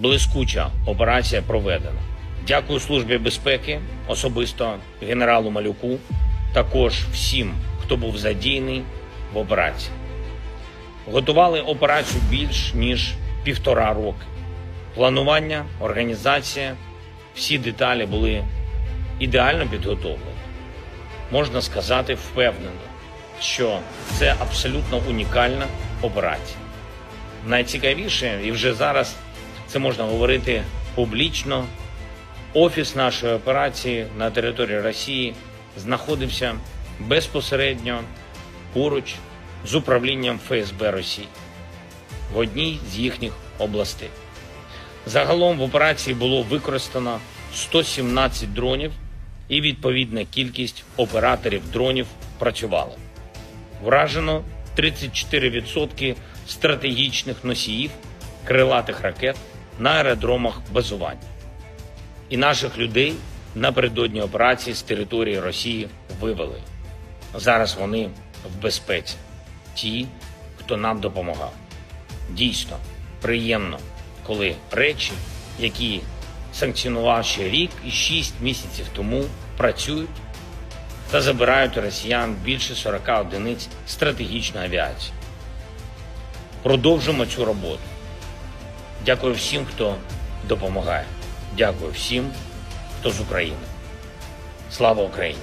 Блискуча операція проведена. Дякую Службі безпеки, особисто генералу Малюку, також всім, хто був задійний в операції. Готували операцію більш ніж півтора роки. Планування, організація, всі деталі були ідеально підготовлені. Можна сказати впевнено, що це абсолютно унікальна операція. Найцікавіше, і вже зараз це можна говорити публічно. Офіс нашої операції на території Росії знаходився безпосередньо поруч з управлінням ФСБ Росії в одній з їхніх областей. Загалом в операції було використано 117 дронів і відповідна кількість операторів дронів працювала. Вражено 34% стратегічних носіїв крилатих ракет на аеродромах базування. І наших людей напередодні операції з території Росії вивели. Зараз вони в безпеці. Ті, хто нам допомагав. Дійсно приємно, коли речі, які санкціонував ще рік і шість місяців тому, працюють та забирають у росіян більше 40 одиниць стратегічної авіації. Продовжимо цю роботу. Дякую всім, хто допомагає. Дякую всім, хто з України. Слава Україні!